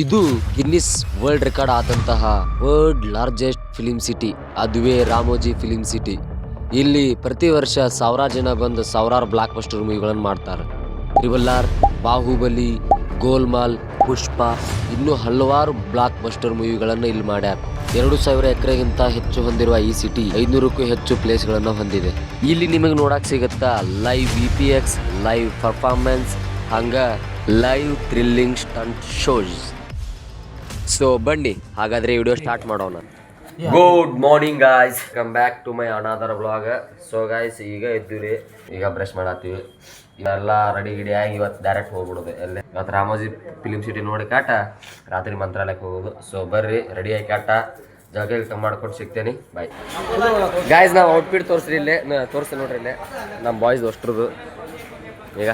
ಇದು Guinness world record ಆದಂತಹ world largest film city, ಅದುವೇ ರಾಮೋಜಿ ಫಿಲಿಂ ಸಿಟಿ. ಇಲ್ಲಿ ಪ್ರತಿ ವರ್ಷ ಸಾವಿರಾರು ಜನ ಬಂದು ಸಾವಿರಾರು ಬ್ಲಾಕ್ ಬಸ್ಟರ್ ಮೂವಿಗಳನ್ನು ಮಾಡ್ತಾರೆ. ತ್ರಿಬಲ್ ಆರ್ ಬಾಹುಬಲಿ, ಗೋಲ್ಮಾಲ್, ಪುಷ್ಪ, ಇನ್ನೂ ಹಲವಾರು ಬ್ಲಾಕ್ ಬಸ್ಟರ್ ಮೂವಿಗಳನ್ನು ಇಲ್ಲಿ ಮಾಡ್ಯಾರ. ಎರಡು ಸಾವಿರ ಎಕರೆಗಿಂತ ಹೆಚ್ಚು ಹೊಂದಿರುವ ಈ ಸಿಟಿ ಐನೂರಕ್ಕೂ ಹೆಚ್ಚು ಪ್ಲೇಸ್ಗಳನ್ನು ಹೊಂದಿದೆ. ಇಲ್ಲಿ ನಿಮಗೆ ನೋಡಕ್ ಸಿಗುತ್ತಾ live V F X, live performance, ಹಂಗ live thrilling stunt shows. So ಬನ್ನಿ ಹಾಗಾದ್ರೆ ವಿಡಿಯೋ ಸ್ಟಾರ್ಟ್ ಮಾಡೋಣ. Good morning guys come back to my another blog so guys ಈಗ ಎದ್ದಿವ್ರಿ. ಈಗ ಬ್ರಷ್ ಮಾಡತ್ತೀವಿ. ಇವೆಲ್ಲ ರೆಡಿ ಗಿಡಿ ಆಗಿ ಇವತ್ತು ಡೈರೆಕ್ಟ್ ಹೋಗ್ಬಿಡೋದು. ಎಲ್ಲೇ? ಇವತ್ತು ರಾಮೋಜಿ ಫಿಲಿಮ್ ಸಿಟಿ ನೋಡಿ ಕಾಟ ರಾತ್ರಿ ಮಂತ್ರಾಲಯಕ್ಕೆ ಹೋಗೋದು. ಸೊ ಬರ್ರಿ ರೆಡಿ ಆಗಿ ಕಾಟ. ಜಾಗ ಕಮ್ಮಿ ಮಾಡ್ಕೊಂಡು ಸಿಗ್ತೇನೆ. ಬಾಯ್ ಗಾಯ್ಸ್ ನಾವು ಔಟ್ಫಿಟ್ ತೋರಿಸ್ರಿ ಇಲ್ಲೇ. ತೋರಿಸ್ತೀನಿ ನೋಡ್ರಿ ಇಲ್ಲೇ. ನಮ್ಮ ಬಾಯ್ಸ್ ಅಷ್ಟ್ರದ್ದು. ಈಗ?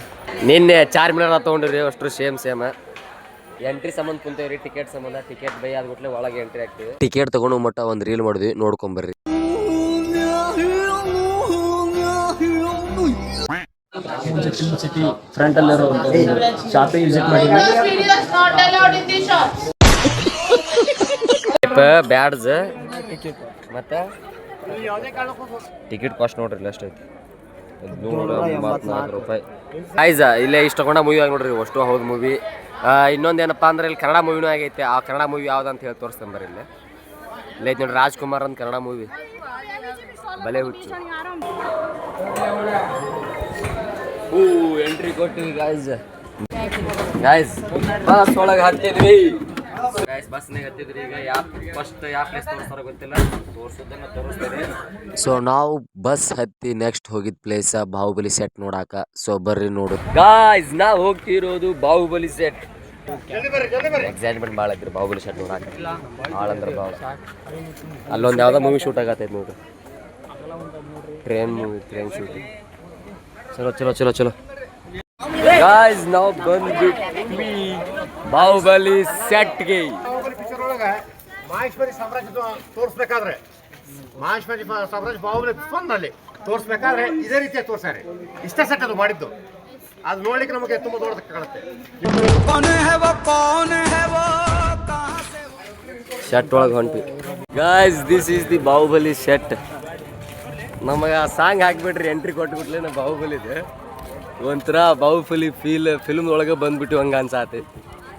ನಿನ್ನೆ ಚಾರ್ ಮಿನರ್ ತೊಗೊಂಡಿರಿ ಅಷ್ಟು ಸೇಮ್ ಸೇಮ್ ಎಂಟ್ರಿ ಸಂಬಂಧ ಕುಂತೇವ್ರಿ ಟಿಕೆಟ್ ಸಂಬಂಧ ಟಿಕೆಟ್ ಬೈ ಆದ್ಗುಟ್ಲೆ ಒಳಗೆ ಎಂಟ್ರಿ ಆಗ್ತೀವಿ ಟಿಕೆಟ್ ತಗೊಂಡು ಮಟ್ಟ ಒಂದು ರೀಲ್ ಮಾಡಿದ್ವಿ ನೋಡ್ಕೊಂಬರ್ರಿ. ಸಿಟಿ ಫ್ರಂಟ್ ಅಲ್ಲಿರೋ ಶಾಪಿಂಗ್ ವಿಸಿಟ್ ಮಾಡಿದ್ವಿ. ಬ್ಯಾಡ್ಸ್ ಮತ್ತೆ ಟಿಕೆಟ್ ಕಾಸ್ಟ್ ನೋಡ್ರಿ ಲಾಸ್ಟ್ ಐತಿ. ಹದಿನೂರ ರೂಪಾಯಿ. ಆಯ್ಸ ಇಲ್ಲೇ ಇಷ್ಟು ತಗೊಂಡ ಮೂವಿ ಆಗಿ ನೋಡ್ರಿ ಅಷ್ಟು ಹೌದು ಮೂವಿ ಇನ್ನೊಂದು ಏನಪ್ಪ ಅಂದ್ರೆ ಇಲ್ಲಿ ಕನ್ನಡ ಮೂವಿನೂ ಆಗೈತೆ. ಆ ಕನ್ನಡ ಮೂವಿ ಯಾವ್ದಂತ ಹೇಳಿ ತೋರಿಸ್ತೇನೆ ಬರ್ರಿ ಇಲ್ಲಿ. ಇಲ್ಲೈತೆ ನೋಡಿ ರಾಜ್ಕುಮಾರ್ ಅಂತ ಕನ್ನಡ ಮೂವಿ ಬಲೆ ಹುಚ್ಚು. ಹೂ ಎಂಟ್ರಿ ಕೊಟ್ಟಿವಿ ಗಾಯ್ಸ್ ಗಾಯ್ಸ್ ಒಳಗೆ ಹತ್ತಿದ್ವಿ ಗಾಯ್ಸ್ ಬಸ್ನಾಗ ಹತ್ತಿದ್ರಿ ಈಗ. ಯಾವ ಫಸ್ಟ್ ಯಾವ ಪ್ಲೇಸ್ ತೋರಿಸ್ತಾರೋ ಗೊತ್ತಿಲ್ಲ. ತೋರಿಸೋದನ್ನ ತೋರಿಸ್ತಾರೆ ಸೊ ನಾವು ಬಸ್ ಹತ್ತಿ ನೆಕ್ಸ್ಟ್ ಹೋಗಿದ್ ಪ್ಲೇಸ್ ಬಾಹುಬಲಿ ಸೆಟ್ ನೋಡಾಕ. ಸೊ ಬರ್ರಿ ನೋಡು. ಗಾಯ್ಸ್ ನಾವು ಹೋಗ್ತಿರೋದು ಬಾಹುಬಲಿ ಸೆಟ್ ಎಕ್ಸೈಟ್ಮೆಂಟ್ ಭಾಳ ಐತ್ರಿ ಬಾಹುಬಲಿ ಸೆಟ್ ನೋಡಾಕ. ಭಾಳ ಅಂದ್ರೆ ಭಾಳ. ಅಲ್ಲೊಂದು ಯಾವ್ದೋ ಮೂವಿ ಶೂಟ್ ಆಗತ್ತೈತೆ ನೋಡ್ರಿ ಟ್ರೈನ್ ಮೂವಿ ಟ್ರೈನ್ ಶೂಟ್ ಚಲೋ ಚಲೋ ಚಲೋ ಚಲೋ. ಗಾಯ್ಸ್ ನಾವು ಬಂದ್ಬಿಟ್ವಿ ಬಾಹುಬಲಿ ಸೆಟ್ಗೆ ಮಹೇಶ್ವರಿ ಸಾಮ್ರಾಜ್ಯ ತೋರಿಸ್ಬೇಕಾದ್ರೆ. ಮಹೇಶ್ವರಿ ಸಾಮ್ರಾಜ್ಯ ಬಾಹುಬಲಿ ಅಲ್ಲಿ ತೋರಿಸ್ಬೇಕಾದ್ರೆ ಇದೇ ರೀತಿಯ ತೋರ್ಸಾರೆ ಇಷ್ಟೇ ಸೆಟ್ ಅದು ಮಾಡಿದ್ದು. ಅದು ನೋಡ್ಲಿಕ್ಕೆ ನಮಗೆ ತುಂಬ ದೊಡ್ಡದಕ್ಕೆ ಕಾಣುತ್ತೆ. ಶೆಟ್ ಒಳಗೆ ಹೊಂಟಿ guys this is the Baahubali set ನಮಗೆ ಆ ಸಾಂಗ್ ಹಾಕ್ಬಿಟ್ರಿ ಎಂಟ್ರಿ ಕೊಟ್ಬಿಟ್ಲೆ ಬಾಹುಬಲಿದೆ ಒಂಥರ ಬಾಹುಬಲಿ ಫೀಲ್ ಫಿಲ್ಮ್ ಒಳಗೆ ಬಂದ್ಬಿಟ್ಟು ಹಂಗ ಅನ್ಸಾತಿ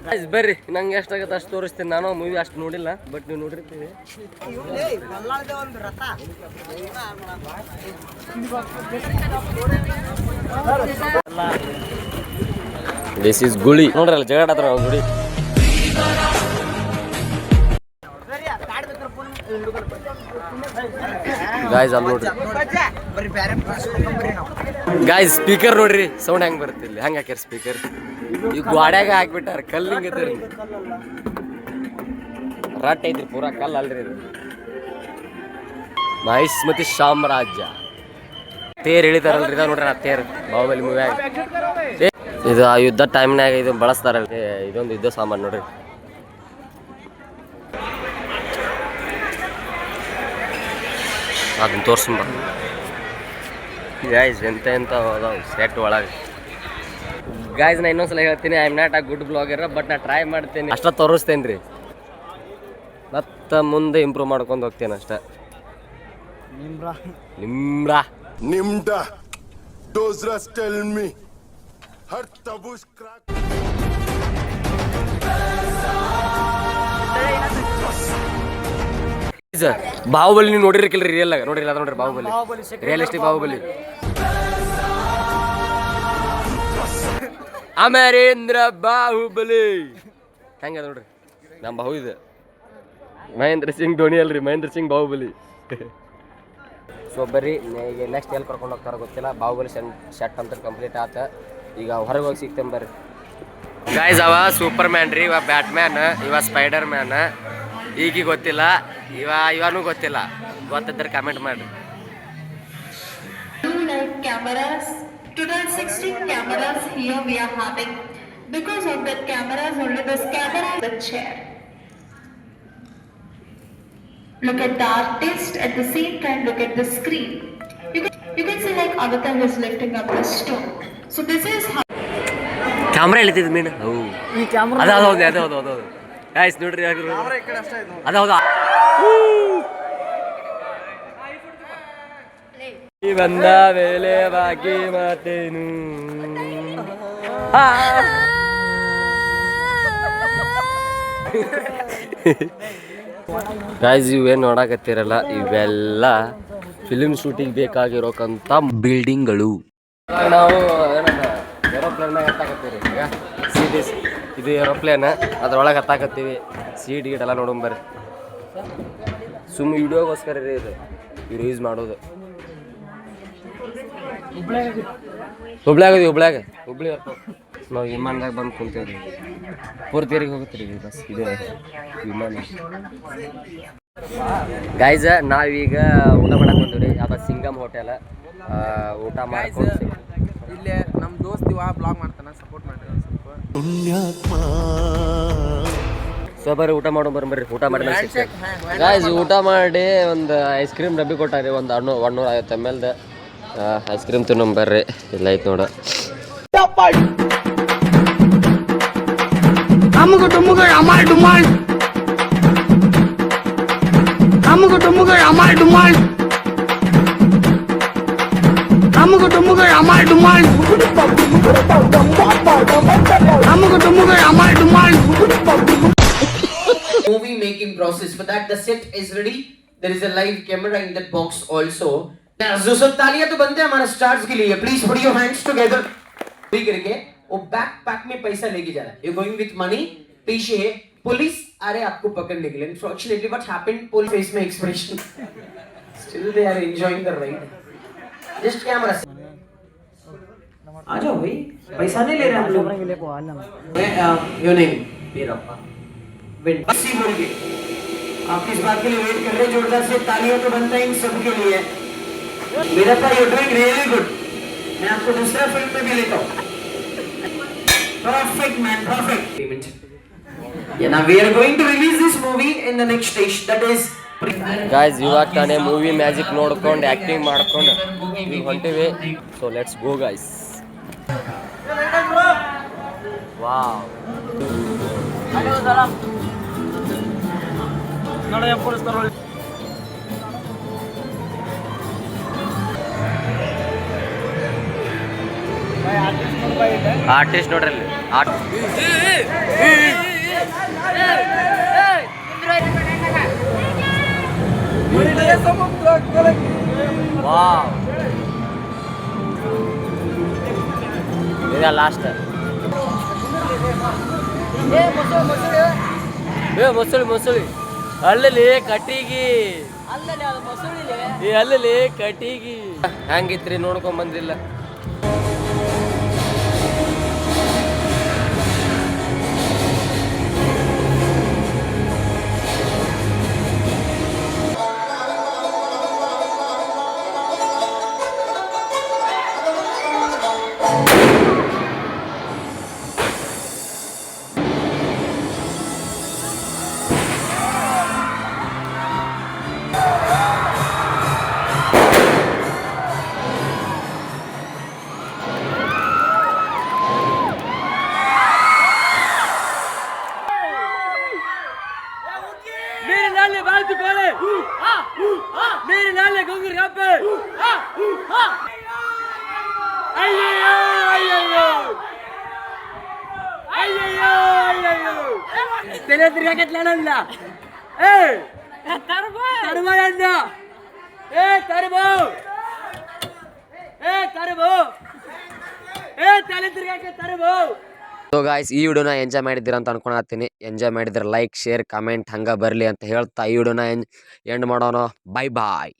ಗಾಯ್ಸ್ ಬರ್ರಿ. ನಂಗೆ ಎಷ್ಟಾಗತ್ತೆ ಅಷ್ಟು ತೋರಿಸ್ತೀನಿ. ನಾನು ಮೂವಿ ಅಷ್ಟು ನೋಡಿಲ್ಲ ಬಟ್ ನೀವು ನೋಡಿರ್ತೀವಿ ದಿಸ್ ಇಸ್ ಗುಳಿ. ನೋಡ್ರಲ್ಲ ಜಗಾಡತ್ರ ಗುಳಿ. ಗಾಯ್ಸ್ ಅಲ್ಲಿ ನೋಡ್ರಿ. ಗಾಯ್ಸ್ ಸ್ಪೀಕರ್ ನೋಡ್ರಿ ಸೌಂಡ್ ಹೆಂಗ್ ಬರುತ್ತೆ ಇಲ್ಲಿ? ಹೆಂಗ್ ಹಾಕ್ಯಾರ ಸ್ಪೀಕರ್ ಈ ಗ್ವಾಡ್ಯಾಗ ಹಾಕ್ಬಿಟ್ಟಾರ ಕಲ್ಲಿಂಗ್ ಐತ್ರಿ ರಟ್ ಐತ್ರಿ, ಪೂರಾ ಕಲ್ಲು ಅಲ್ರಿ ಇದು. ಮತ್ತೆ ಸಾಮ್ರಾಜ್ಯ ತೇರ್ ಇಳಿತಾರಲ್ರಿ ಇದ ನೋಡ್ರಿ ನಾ ತೇರ್, ಬಾಹುಬಲಿ ಮೂವಿ ಇದು ಆ ಯುದ್ಧ ಟೈಮ್ನಾಗ ಇದು ಬಳಸ್ತಾರಲ್ರಿ, ಇದೊಂದು ಯುದ್ಧ ಸಾಮಾನು ನೋಡ್ರಿ. ಅದನ್ನ ತೋರ್ಸಂಬ ಗಾಯ್ಸ್ ಎಂತ ಎಂತ ಅದಾವ ಸೆಟ್ ಒಳಗೆ. ಗಾಯ್ಸ್ ನಾ ಇನ್ನೊಂದ್ಸಲ ಹೇಳ್ತೀನಿ I am not a good blogger but ನಾ ಟ್ರೈ ಮಾಡ್ತೀನಿ. ಅಷ್ಟ ತೋರಿಸ್ತೇನೆ ರೀ ಮತ್ತೆ ಮುಂದೆ ಇಂಪ್ರೂವ್ ಮಾಡ್ಕೊಂಡು ಹೋಗ್ತೇನೆ ಅಷ್ಟ. ನಿಮ್ರಾ? ನಿಮ್ರಾ? Those ಟೆಲ್ ಮಿ ಹರ್ ತಬೂಸ್ tabush Guys, ಬಾಹುಬಲಿ ನೀವು ನೋಡಿರ್ಕಿಲ್ರಿ ರಿಯಲ್ ಆಗ. ನೋಡಿರಿ ಅದ ನೋಡ್ರಿ ಬಾಹುಬಲಿ. ರಿಯಲಿಸ್ಟಿಕ್ ಬಾಹುಬಲಿ. ಅಮರೇಂದ್ರ ಬಾಹುಬಲಿ. ಹೆಂಗದ ನೋಡ್ರಿ? ನಮ್ಮ ಬಾಹು ಇದೆ. ಮಹೇಂದ್ರ ಸಿಂಗ್ ಧೋನಿ ಅಲ್ರಿ ಮಹೇಂದ್ರ ಸಿಂಗ್ ಬಾಹುಬಲಿ. ಸೊ ಬರ್ರಿ ಈಗ ನೆಕ್ಸ್ಟ್ ಎಲ್ಲಿ ಕರ್ಕೊಂಡು ಹೋಗ್ತಾರ ಗೊತ್ತಿಲ್ಲ. ಬಾಹುಬಲಿ ಶರ್ಟ್ ಅಂತ ಕಂಪ್ಲೀಟ್ ಆತ. ಈಗ ಹೊರಗೆ ಹೋಗಿ ಸಿಗ್ತೇನೆ ಬರ್ರಿ. ಗಾಯ್ಸ್ ಅವ ಸೂಪರ್ ಮ್ಯಾನ್ ರೀ ಇವ ಬ್ಯಾಟ್ಮ್ಯಾನ್ ಇವ ಸ್ಪೈಡರ್ ಮ್ಯಾನ್ ಈಗ ಗೊತ್ತಿಲ್ಲ ಇವ ಇವನು ಗೊತ್ತಿಲ್ಲ ಗೊತ್ತಿದ್ರೆ ಕಮೆಂಟ್ ಮಾಡ್ರಿ Do like cameras? Today 16 cameras here we are having. Because of the cameras, only this camera is the chair. Look at the artist, at the same time look at the screen. You can, you can see like Avatar is lifting up the stone. So this is how camera ಎಳಿತಿದ್ ಮೀನು ಹೌದು ಈ camera ಅದ ಹೌದು ಅದ ಹೌದು ಹೌದು guys ನೋಡ್ರಿ ಅದ ಹೌದಾ ಬಂದ ಮೇಲೆ ಬಾಕಿ ಮಾತೇನು ಗಾಯ್ಸ್ ಇವೇನು ನೋಡಕತ್ತಿರಲ್ಲ ಇವೆಲ್ಲ ಫಿಲ್ಮ್ ಶೂಟಿಂಗ್ ಬೇಕಾಗಿರೋಕಂತ ಬಿಲ್ಡಿಂಗ್ಗಳು ನಾವು ಏರೋಪ್ಲೇನ್ನಾಗ ಹತ್ತಾಕತ್ತೀವಿ ಈಗ? ಸೀಟ್ ಇದು ಏರೋಪ್ಲೇನ್ ಅದ್ರೊಳಗೆ ಹತ್ತಾಕತ್ತೀವಿ. ಸೀಟ್ ಗೀಟ್ ಎಲ್ಲ ನೋಡೋಣ ಬರ್ರಿ. ಸುಮ್ಮ ವಿಡಿಯೋಗೋಸ್ಕರ ರೀ ಇದು. ಇವ್ರು ಯೂಸ್ ಮಾಡೋದು. ಹುಬ್ಳ್ಯಾಗ ಹುಬ್ಳಾಗ ಹುಬ್ಳ್ಯಾಗ? ಹುಬ್ಳಿ ನಾವು ವಿಮಾನದಾಗ ಬಂದು ಕುಂತೇವ್ರಿ. ಪೂರ್ತಿಯರಿಗೆ ಹೋಗುತ್ತೆ ರೀ ಬಸ್. ಇದು ವಿಮಾನ. ಗೈಸ ನಾವೀಗ ಊಟ ಮಾಡಕ್ ಬಂದಿವ್ರಿ. ಯಾವ ಸಿಂಗಮ್ ಹೋಟೆಲ್. ಊಟ ಮಾಡ್ಕೊಂಡು ಇಲ್ಲೇ ನಮ್ಮ ದೋಸ್ತಿ ವಾ ಬ್ಲಾಗ್ ಮಾಡ್ತಾನೆ. ಸಪೋರ್ಟ್ ಮಾಡ್ರಿ ಒಂದ್ ಸ್ವಲ್ಪ ಸೊ ಬರ್ರಿ ಊಟ ಮಾಡೋ ಬರ್ರಿ ಬರ್ರಿ ಊಟ ಮಾಡಿ ಗಾಯ್ಸ್ ಊಟ ಮಾಡಿ ಒಂದು ಐಸ್ ಕ್ರೀಮ್ ಡಬ್ಬಿ ಕೊಟ್ಟಾರಿ ಒಂದು ಹಣ್ಣು ಒನ್ನೂರ ಐವತ್ತು ಎಮ್ ಎಲ್ದು ಐಸ್ ಕ್ರೀಮ್ ತಿನ್ನೋಣ ಬರ್ರಿ ಇಲ್ಲ ಐತೆ ನೋಡು ಅಮ್ಮಗ ಟುಮ್ಮಗ ಅಮಾಲ್ ಡುಮಾಲ್ ಅಮ್ಮಗ ಟುಮ್ಮಗ ಅಮಾಲ್ ಡುಮಾಲ್ ಅಮ್ಮಗ ಟುಮ್ಮಗ ಅಮಾಲ್ ಡುಮಾಲ್ For that, the set is ready. There is a live camera in that box also. Now, जो सब तालियाँ तो बनते हैं हमारे स्टार्स के लिए। Please put your hands together. भी करके वो बैक पैक में पैसा लेके जा रहा है। यू गोइंग विथ मनी पीछे पुलिस रहे आपको पकड़ने के लिए। Unfortunately what happened police face में expression still they are enjoying the ride just camera आ जाओ भाई। पैसा नहीं ले रहे हम लोग। योर नेम वीरप्पा अस्सी बोल के। आप किस बात के लिए वेट कर रहे हैं जोरदार से तालियां तो बनता है इन सबके लिए मेरा था यू डूइंग रियली गुड मैं आपको दूसरा फिल्म में भी लेता हूँ perfect man perfect payment Yeah, now we are going to release this movie in the next stage. That is guys ಇವಾಗ ತಾನೇ ಮೂವಿ ಮ್ಯಾಜಿಕ್ ನೋಡ್ಕೊಂಡು ಆ್ಯಕ್ಟಿಂಗ್ ಮಾಡ್ಕೊಂಡು ಈಗ ಹೊಂಟಿವಿ so let's go guys wow artist ನೋಡ್ರಿ ಅಲ್ಲಿ. ಆರ್ಟ್ ವಾವ್ ಇದೆ last ಏ ಮೊಸಳಿ ಮೊಸಳಿ ಅಲ್ಲಲ್ಲಿ ಕಟ್ಟಿಗಿ. ಅಲ್ಲಲ್ಲಿ ಕಟ್ಟಿಗಿ. ಹೆಂಗಿತ್ರಿ ನೋಡ್ಕೊಂಡ್ ಬಂದ್ರಿಲ್ಲ நாள் வாழ்த்து கோலு மேரி நாள் கொங்கு காப்பு ஐயோ ஐயோ ஐயோ ஐயோ తెలియదు రాకెట్లా ఏ తరుబో తరుబో ఏ తరుబో ఏ తరుబో ఏ తలెదురు రాకెట్ తరుబో ಸೊ ಗಾಯ್ಸ್ ಈ ವಿಡಿಯೋನ ಎಂಜಾಯ್ ಮಾಡಿದ್ದೀರ ಅಂತ ಅನ್ಕೊಳತ್ತೀನಿ ಎಂಜಾಯ್ ಮಾಡಿದ್ರೆ ಲೈಕ್ ಶೇರ್ ಕಮೆಂಟ್ ಹಂಗೆ ಬರಲಿ ಅಂತ ಹೇಳ್ತಾ ಈ ವಿಡಿಯೋನ ಎಂಡ್ ಮಾಡೋಣ. Bye bye